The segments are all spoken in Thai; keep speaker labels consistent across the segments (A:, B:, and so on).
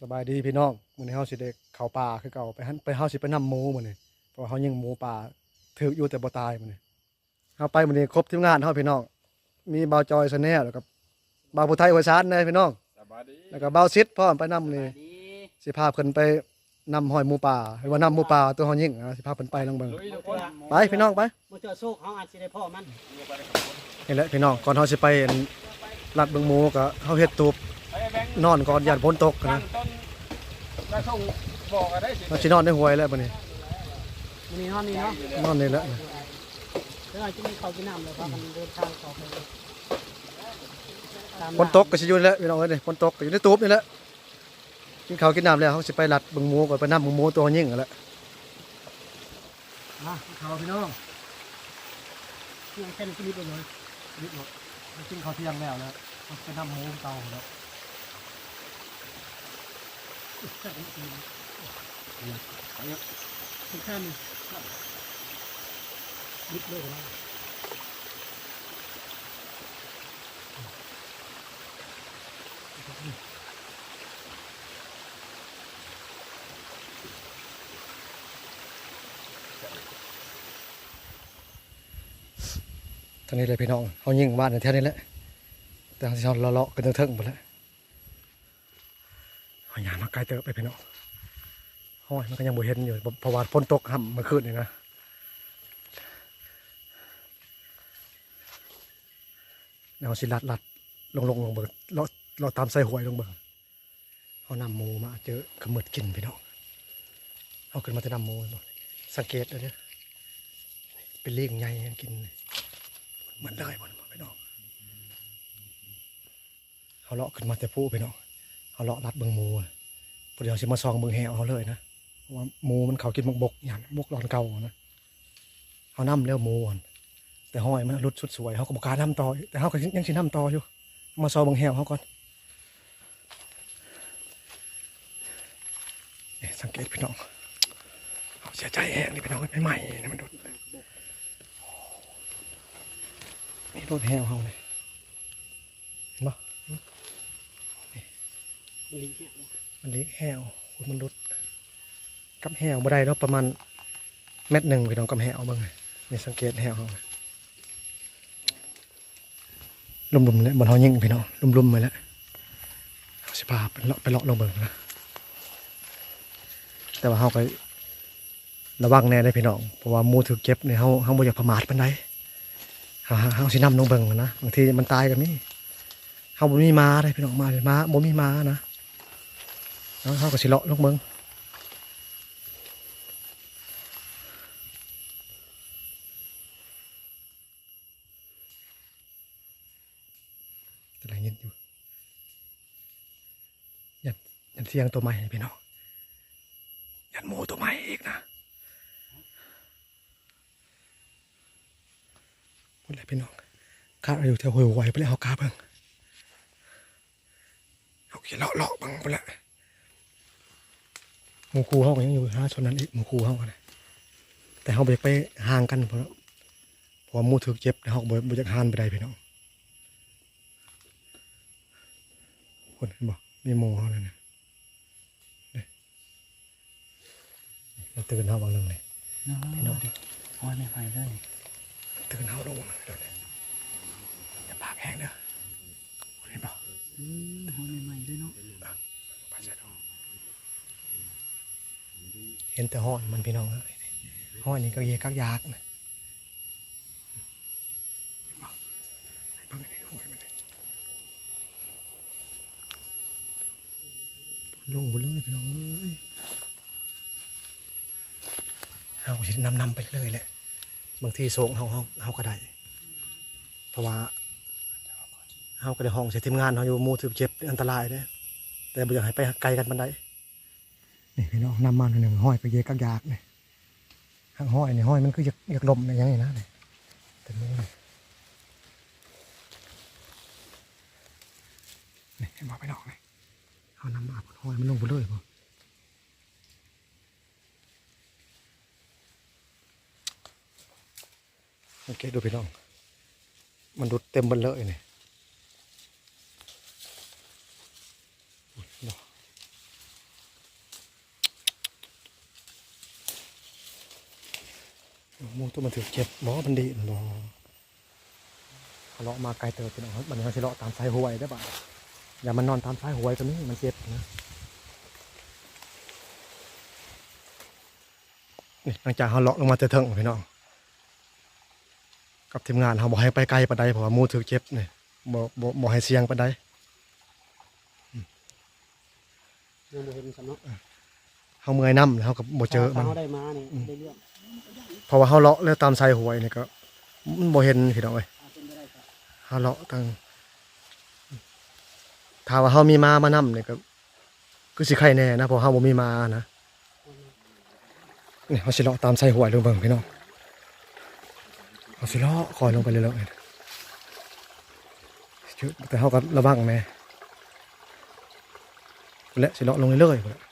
A: สบายดีพี่น้องมื้อนี้เฮาสิได้เข้าป่าคือเก่าไปหันไปเฮาสิไปนำหมูมื้อนี้เพราะว่าเฮายิงหมูป่าถืออยู่แต่บ่ตายมื้อนี้เฮาไปมื้อนี้ครบทีมงานเฮาพี่น้องมีบ่าวจอยซะแน่แล้วก็บ่าวผู้ไทยหัวชานแน่พี่น้อง
B: สบายดี
A: แล้วก็บ่าวซิดพร้อมไปนำมื้อนี้
C: ดี
A: สิพาเพิ่นไปนำหอยหมูป่าหรือว่านำหมูป่าตัวเฮายิงนะสิพาเพิ่นไปลองเบิ่ง
B: ลุยทุกคน
A: ไปพี่น้องไป
C: บ่เจอโชคเขาอาจสิได้พ่อมัน
A: นี่แหละพี่น้องก่อนเฮาสิไปอั่นลัดเบิ่งหมูก็เฮาเฮ็ดตูบ
B: ไอ้แบงค์
A: นอนก่อนย่านฝนตก
B: ตั้
A: นะ
B: งต้น แล้วส่งบอกอะไรสิ
A: เฮาสินอนในห้วยแล้วบัดนี้
C: มันนี่นอนนี่เนาะ
A: นอนนี่แหละ
C: แล้วเราจะมีข้าวกินน้ำแล้วพากันเดินทางต่อไปตาม
A: ฝนตกก็สิอยู่นี่แหละพี่น้องเอ้ยนี่ฝนตกก็อยู่ในตูบนี่แหละกินข้าวกินน้ำแล้วเฮาสิไปลัดเบิ่งหมูก่อนไปนำเบิ่งหมูตัวเฮายิงนั่นแหละมาข้าวพี่น้อง
C: ยังแค่นี้ชีวิตไปเลย
A: นิดหน่อยกินข้าวเที่ยงแล้วแล้วเอาไปนำหมูเตาแล้ว
C: ท่านยึดเลยนะ
A: ทางนี้เลยพี่น้องเฮายิงบ้านในแถวนี้แหละแต่เฮาสิเอาเลาะกันเทิงหมดแล้วเฮาย่างมา ไกลเติบไปพี่น้องห้อยมันก็ยังบ่เห็นอยู่เพราะว่าฝนตกห่ำเมื่อคืนนี่นะแล้วเอาสิลัดลัดลงลงลงเบิกเราเราตามใส่หวยลงเบิกเอานำหมูมาเจอขมืดกินพี่น้องเอาขึ้นมาจะนำหมูสังเกตเลยเนี่ยเป็นเลี้ยงใหญ่กินเหมือนได้บ่พี่น้องเขาเลาะขึ้นมาแต่ผู้พี่น้องเขาเลาะรัดเบิงมูอะ เดี๋ยวสิมาซองเบิงแหวเขาเลยนะเพราะว่าหมูมันเขากินบกบกอย่างบกรอนเก่านะเขานำแล้วหมูอ่อนแต่ห้อยมันรุดสุดสวยเขาก็บอกกล้ารนำต่อแต่เขาก็ยังสิน้ำต่ออยู่ มาซองเบิงแหวเขาก่อนสังเกตพี่น้องเขาเสียใจแห้งนี่พี่น้องไม่ใหม่นี่มันดนนี่รถแหวเขาเลยเห็นปะ
C: ลิงเนี่ย
A: มันเล็กแหวโอ้ยมันรถกับแหวบ่ได้เนาะประมาณเม็ดหนึ่งพี่น้องกับแหวบ้างเนี่สังเกตแหวเขาลุ่มๆเนี่ยบนเขายิงพี่น้องลุ่มๆไปแล้วเอาสิพาไปเลาะไปเลาะลงเบิ่งนะแต่ว่าเขาไประวังแน่ได้พี่น้องเพราะว่ามูถือเก็บเนี่ยเขาเขาบ่อยากประมาทปานใดเฮาเฮาสินำลงเบิ่งนะบางทีมันตายก็มีเฮาบ่มีมาได้พี่น้องมาเลยมาบ่มีมานะ เฮาก็สิเลาะลงเบิ่งแต่ละยินอยู่ยันยันเสียงตัวใหม่พี่น้องยันหมูตัวใหม่อีกนะหมดเลยพี่น้องข้าอยู่แถวหวไหวไปแล้วเขากาเบิ่งเขาขี่เลาะเลาะบังไปแล้ว มูคูเขาก็ยังอยู่ห้าชนนั้นอีกหมูคูเขาก็เลยแต่เขาเบรกไปห่างกันเพราะเพราะว่าหมูถูกเจ็บแล้วเขาบ่บ่อยากห่านไปได้พี่น้องคนเห็นบอกมีหมูเขาเลยนะนี่เราตื่นเขาบางหนึ่งเลยพี่น้อง
C: ห้อยไม่ไฟเลย
A: ตื่นเขาลงเลยเดี๋ยวนี้อย่าปากแห้งเด้อเห็นปะ
C: อืมห้อยใหม่ๆด้วยเนาะ
A: ไปใส่ดอก เห็นแต่ห้อยมันพี่น้องเอ้ยห้อยนี่ก็เยกักยากนะเบิ่งนี่ห้อยมันนี่ลงไปเลยพี่น้องเอ้ยเอาสินำนำไปเลยแหละบางทีโศกเฮาเฮาเฮาก็ได้เพราะว่าเฮาก็ได้ห้องใส่ทีมงานเฮาอยู่หมู่ถือเจ็บอันตรายเด้อแต่บ่อยากให้ไปไกลกันบันได นี่พี่น้องน้ำมาหนึ่งห้อยไปเยกักยากนี่ข้างห้อยนี่ห้อยมันคือยากอยากลมอะไรอย่างนี้นะนี่แต่นี่นี่บอกไปดอกนี่เอานำมาห้อยมันลงไปเลยบ่โอเคดูพี่น้อง มันดูเต็มเบนเลยนี่ มูตัวมันถือเจ็บบ่มันดีบ่เขาเลาะมาไกลเติบพี่น้องครับมันเขาสิเลาะตามสายห้วยได้อบ่ะอย่ามันนอนตามสายห้วยตัวนี้มันเจ็บนะนี่หลังจากเขาเลาะลงมาเตะเถิงพี่น้องกับทีมงานเขาบอกให้ไปไกลปานใดเพราะว่าหมูถือเจ็บนี่บ่บ่บ่ให้เสี่ยงปานใด
C: ยังบ่เห็นสำเนาะ
A: เขาเมื่อยน้ำแล้วเขาก็บ่เจอมัน
C: ถ้าเขาได้มานี่ได้เรื่อง
A: เพราะว่าเขาเลาะแล้วตามสายหวยนี่ก็มันบ่เห็นพี่น้องเอ้ย
C: อาจเป็นไปได้ครับ
A: เขาเลาะทางถ้าว่าเขามีมามานำนี่ก็คือสิใครแน่นะเพราะเขาบ่มีมานะนี่เขาสิเลาะตามสายหวยลงเบิ่งพี่น้องเขาสิเลาะคอยลงไปเรื่อยๆแต่เขาก็ระวังแน่และสิเลาะลงเรื่อยๆพุ่นแหละ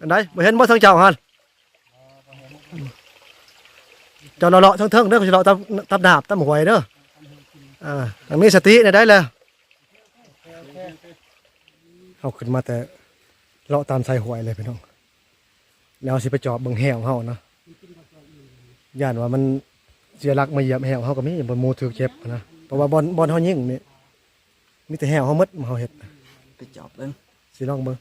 A: อันใดบ่เห็นบ่ทางเจ้าหันเจ้าเลาะๆเทิงเด้อเขาสิเลาะตามตามดาบตามหวยเด้ออ่าต้องมีสติเนี่ยได้แล้วเอาขึ้นมาแต่เลาะตามสายหวยเลยพี่น้องแล้วสิไปจอบเบิ่งแหวเฮานะย่านว่ามันเสียหลักมาเหยียบแหวเฮาก็มีบ่มูถูกเจ็บนะเพราะว่าบอลบอลเฮายิงนี่มีแต่แหวเฮาหมดเฮาเฮ็ด
D: ไปจอบเบิ่ง
A: สิลองเบิ่ง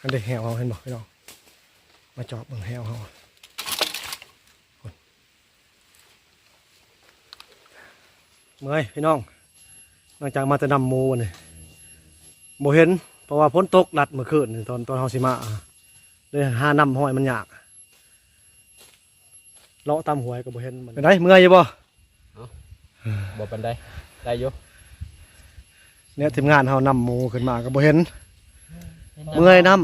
A: อันเด็กแหวเฮาเห็นบ่พี่น้องมาจอบเบิ่งแหวเฮาเมื่อยพี่น้องหลังจากมาแต่นำหมูนี่บ่เห็น เพราะว่าฝนตกหลัดเมื่อคืนนี่ตอนตอนเฮาสิมาเลยหาน้ำห้อยมันยากเลาะตามหวยก็บ่เห็นมันเป็นไดเมื่อยอยู่บ่
B: บ่ปันได้ได้อยู่
A: เนี่ยทีมงานเฮานำหมูขึ้นมาก็บ่เห็น เมื่อยน้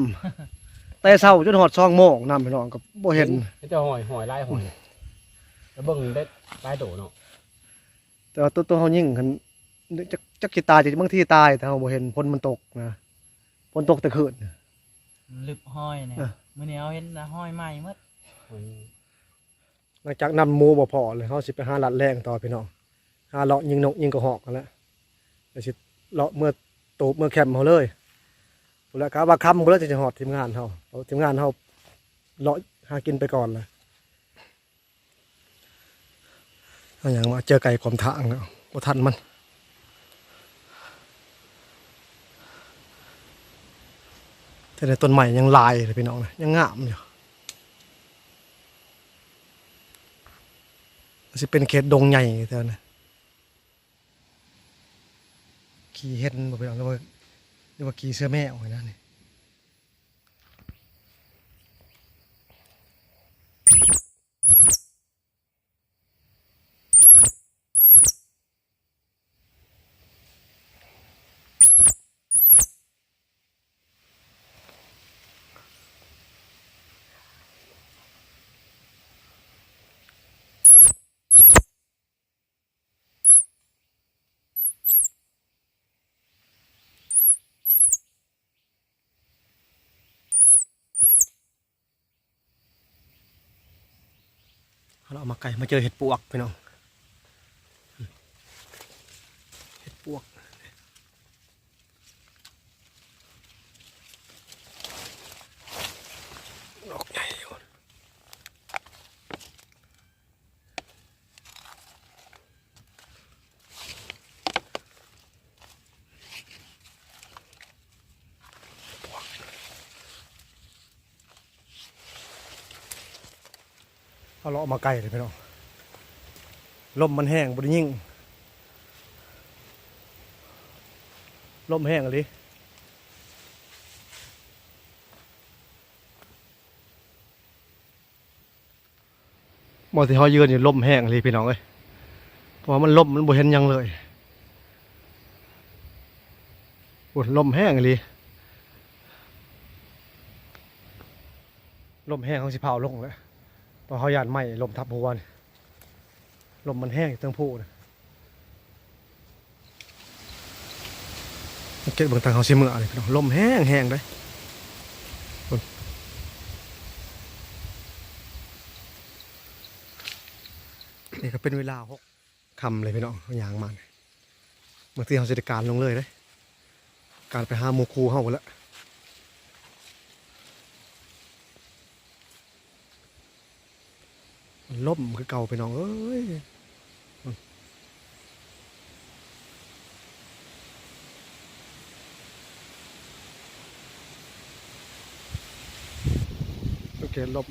A: ำแต่เช้าจนหอดซองโมงน้ำพี่น้องก็บ่เห็น
B: เจะหอยหอยไล่หอยแล้วเบิ่งได้ไล่โดเนาะ
A: แต่ว่าตัวตัวเฮายิ่งคันจักจักสิตายจักบางทีตายแต่เฮาบ่เห็นฝนมันตกนะฝนตกแต่คืน
D: ลึบห้อยเนี่ย
A: อะ
D: มื้อนี้เอาเห็นนะห้อยใหม่หมด
B: หอย
A: หลังจากนำหมูบ่พอเลยเฮาสิไปหาลัดแรงต่อพี่น้องหาเลาะยิงนกยิงกระหอกกันแหล้วเดี๋ยวสิ เลาะเมื่อโตเมื่อแคมป์เฮาเลยพุ่นแล้วก็ว่าคำพุ่นแล้วจะหอดทีมงานเฮาเอาทีมงานเฮาเลาะหากินไปก่อนเลยอย่างมาเจอไก่ขอมทางแล้วบ่ทันมันแต่ในต้นใหม่ยังลายเลยพี่น้องนะยังงามอยู่มันสิเป็นเขตดงใหญ่เท่านั้นนะ ขี่เห็นบ่พี่น้องเรียกว่าเรียกว่าขี่เสื้อแม่ออกนะนี่ เราเอามาไก่มาเจอเห็ดปวกพี่น้องเห็ดปวกดอกใหญ่อยู่ เอาเราเอามาไก่เลยพี่น้องลมมันแห้งบไดยิ่งลมแห้งเลยบอที่เขายืนอยู่ลมแห้งเลยพี่น้องเอ้ยเพราะว่ามันลมมันบ่เห็นยังเลยโอ้ยลมแห้งเลยลมแห้งเขาสิเผาลงแล้ว พอเขาหยาดไหม่ลมทับหัวนลมมันแห้งเตั้งผู้นะเก็บเบื้องทางเขาเสียเมื่อเลยพี่น้องลมแห้งแห้งเลยนี่ก็เป็นเวลาหกคำเลยพี่น้องยางมาเนี่ยบางทีเขาจะได้การลงเลยเลยการไปหาหมูคูเขาหมดแล้วมัน ล่มคือเก่าไปน้อง เอ้ยโอเคล่ม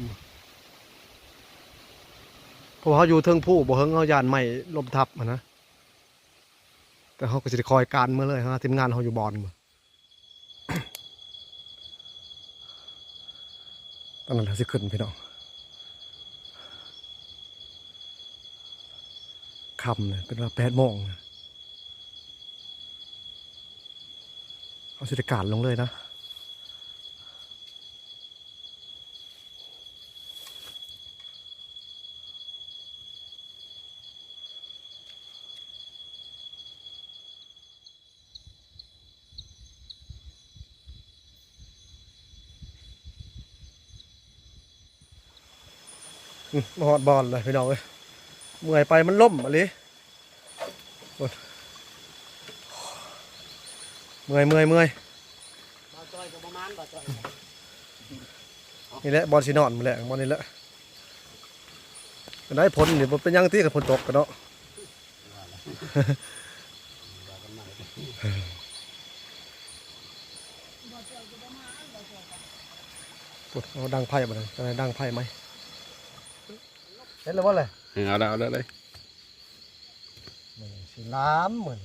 A: เพราะเขาอยู่เทิงผู้บ่เฮิงเขายานใหม่ลมทับอะนะ แต่เขาก็จะคอยการเมื่อเลยฮะทีมงานเขาอยู่บอลมาตอนนั้นเราสิขึ้นพี่น้อง คำเลยเป็นเวลาแปดโมงเอาสิทการลงเลยนะอืมมาหอดบอลเลยพี่น้องเอ้ยเมื่อยไปมันล่มอะไร โอ้ยเมื่อยเมื่อยเมื่อย
C: บ่จอยกับประมาณบ่จอย
A: นี่แหละบอลสีนอนมาแหละบอลนี่แหละได้ผลเดี๋ยวเป็นหยังที่กับผลตกกันเนาะปวดเอาดังไพ่มาเลยอะไรดังไพ่ไหมเห็นแล้วว่าอะไร
B: เอาแล้วเอาแล้วเลย
A: เหมือ นสีล้ามเหมือน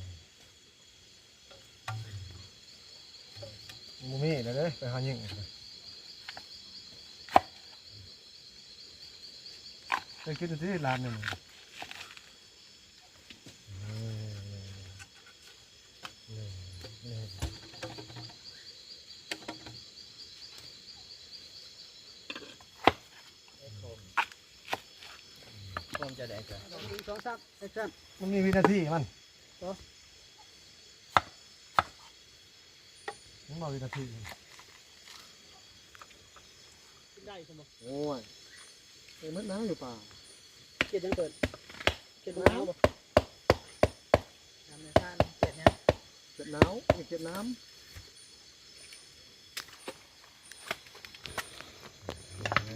A: มูมี่เดี๋ยวเด้ไปหายิงไปคิดดูที่ร้านหนึ่ง
D: มจะได้จ้ะ
C: หนึ่งสองสามแอคชั่น
A: มันมีวินาทีมัน
C: โต๊ะ
A: มันมาวินาที
C: ได้สมบูรณ์
A: โอ้ยเอ้ยมันน้ำอยู่ป่า
C: เกียรติยังเปิดเกียรติน้ำบ่
D: ทำในท่านเจ็ดเนี่ย
A: เจ็ดหนาวอีกเจ็ดน้ำ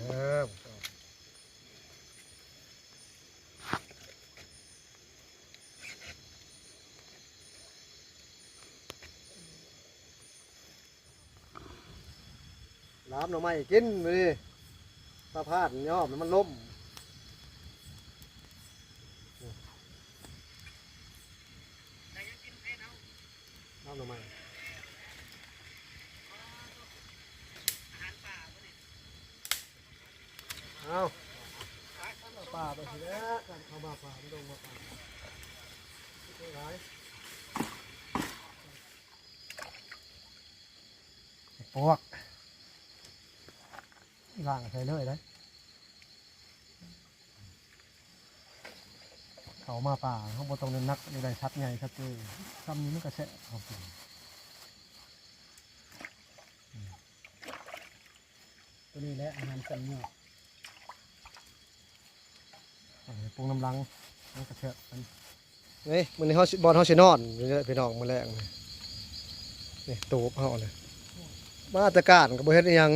A: เออ น้ำหน่อไม้กินเลยตาพาดย่อมแล้วมันล่มน้ำหน่อไม้เอาป่าไปสิแล้วกันเข้ามาป่าไม่ต้องมาป่าไม่ร้ายปวก ล่างใส่เลยได้เขามาป่าเขาบอต้องเล่นนักในได้ชัดใหญ่ชัดเจนคำนี้มันก็แฉะเขาป
C: ตัวนี้แหละอาหารสัญญา
A: เอาไปรุงน้ำลังมันก็แฉะมันนี่มันในห้องบอลห้องเชนอนนี่แหละพี่น้องมาแรงเลยนี่ตูบเขาเลยมาตรการกับบริเฮ็ดอิหยัง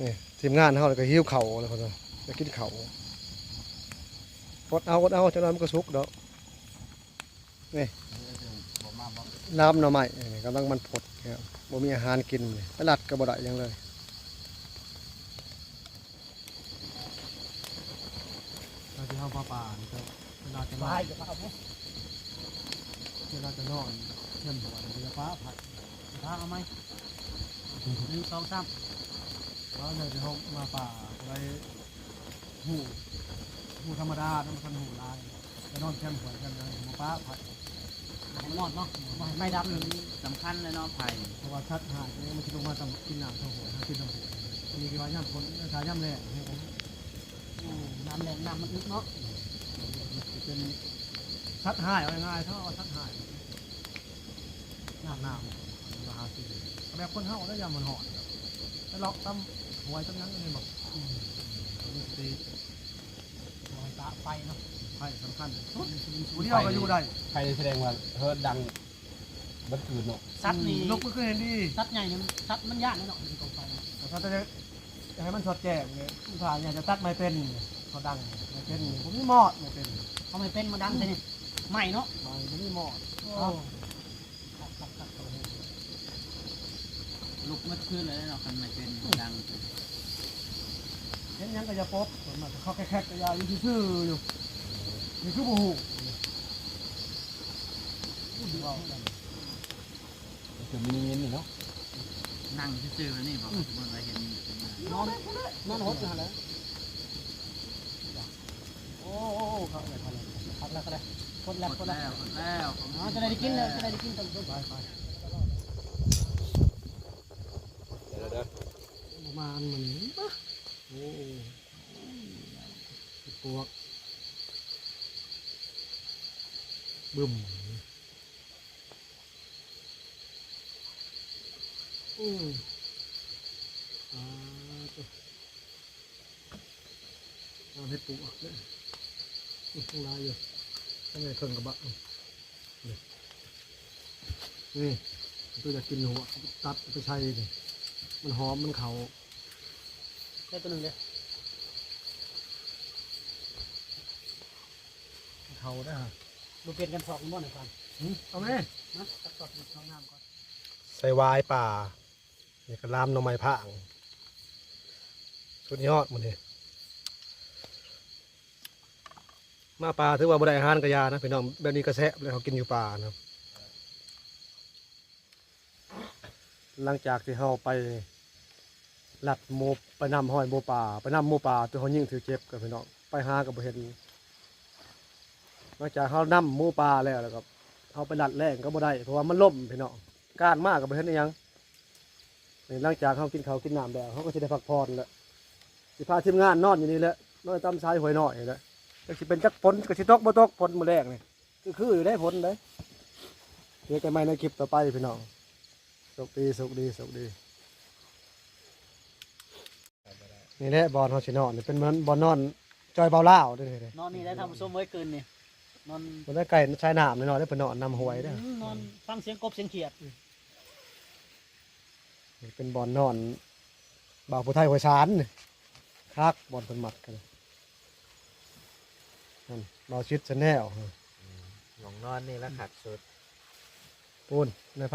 A: นี่ทีมงานเขาเลยก็หิ้วเข่าเลยเขาจะจะกินเข่าวอดเอาอดเอาจะนอนมันก็สุกเดอกนี่น้ำหน่อไม้นี่กำลังมันผดครับบ่มีอาหารกินเลยตลาดก็บ่ได้หยังเลยเราจะเข้าป่าป่านี่ก็เวลาจะนอนเวลาจะนอนเชื่อมหัวเรือฟ้าผัด
C: พาเอาไหมหนึ่งสองสาม
A: แล้วเลยวจะเขามาป่าอะไรหูหูธรรมดาน้ำพันหูลายจะนอนแคมป์หัวกันเลยหมูป้าผัด
C: ให้นอนเนาะไม่ดำนี่
D: สำคัญเลยเนาะไผ่
A: เพราะว่าชัดหายเนี่ยมันจะลงมาทำกินน้ำทาหัวกินน้ำหัวมีกี่วันย่ำคนสายย่ำแรงให้ผม
C: อืมน้ำแรงน้ำมันอึดเนาะ
A: เป็นชัดหายง่ายๆถ้าเอาชัดหายน้ำน้ำมาหากินแบบคนเฮาได้ยำมันหอดแล้วล็อกตั้ม หวยตั้งนั้นเลยบอกอืมนี่สิ
C: ไฟเนาะ
A: ไผ่สำคัญผู้เดียวก็อยู่ได้
B: ใครแสดงว่าเฮิร์ดดังบัดคืนเนาะ
C: สัตว์นี่
A: นกก็เคยเห็นดี
C: สัตว์ใหญ่เนี่ยมันสัตว์มันยากแน่นอนที่กองไฟนะ
A: แต่ถ้าจะจะให้มันสดแจ้งเนี่ยผู้ชายเนี่ยจะตัดไม่เป็นเขาดังไม่เป็นผมนี่มอดไม่เป็น
C: เขาไม่เป็นมาดังเลยนี่ใหม่เนาะ
A: ไม่ผมนี่มอด
C: โอ้ครับครับครับครับ
D: ลุกมื่อคืนเลยเนาะคันไม่เป็นดัง
A: เห็นยังก็จะป๊บส่วนมากเขาแค่ๆก็ยาอยู่ซื่อๆอยู่นี่คือบูฮู
B: คือมินิมินนี่เนาะ
D: นั่งซื่อๆแล้วนี่บอกเมื่อไรเห็น
C: นอนนอนหดอยู่หั่นแล้ว
A: โอ้โอ้โอ้เขาอะไรเขาอะไร
C: พักแล้วก็ได้คนแรก
D: หม
C: ค
D: ด
C: นแล้
D: วหมดแล้ว
C: จะได้กินเลยจะได้กินตอนต้น
A: ไปไป
B: เดี๋ยวเดี๋ยว
A: ประ มาณมันโอ้ปวกบึ้มอืมอ่าตัวเอาให้ปวกเลยอุ้ยข้างลายอยู่ข้างในเครื่องกระบะนี่นี่ตัวจะกินหัวตัดไปใช้นี่มันหอมมันเขา
C: ได้ตัวหนึ่งเลย
A: เขาได้ฮะ
C: ดูเปลี่ยนกันสองม้วนหน่อยก่อน
A: เอาไหม
C: นะตักสอดในช่องน้ำก่อน
A: ใส่วายป่านี่ก็ลามหน่อไม้ผางสุดยอดหมันเลยมาป่าถือว่าบได้อาหารกระยานะพี่น้องแบบนี้กระแซะเลยเขากินอยู่ป่านะครับหลังจากที่เขาไป หลัดโมไปนำหอยโมป่าไปนำโมป่าตัวเขายิ่งถือเจ็บกับพี่น้องไปหากับเห็นหลังจากเขานำโมป่าแล้วแล้วก็เขาไปหลัดแรงก็บ่ได้เพราะว่ามันล่มพี่น้องการมากกับเพื่อนยังนี่หลังจากเขากินเขากินน้ำแล้วเขาก็จะได้พักผ่อนแล้วสิพาทีมงานนอนอยู่นี่แหละนอนตามซ้ายหวยหน่อยแหละก็สิเป็นจักฝนก็สิตกบ่ตกฝนมือแรกนี่คือคืออยู่ได้ฝนเลยเดี๋ยวกันใหม่ในคลิปต่อไปพี่น้องสุขดีสุขดีสุขดี นี่แหละบอลเขาสินอนนี่เป็นเหมือนบอลนอนจอยเบาเล่าวด้วยนี่
C: นอนนี่ได้ทำส้มไว้คืนนี่นอน
A: มันได้ไก่ชายน้ำแน่นอนได้เป็นนอนนำหวยได้อ
C: นอนฟังเสียงกบเสียงเขียด
A: นี่เป็นบอลนอนบ่าวผู้ไทยหวยสารนี่คักบอลเป็นหมัดกันนั่นเราชิดชแนล
D: หลงนอนนี่แล้วขัดสุด
A: ปูนในพระ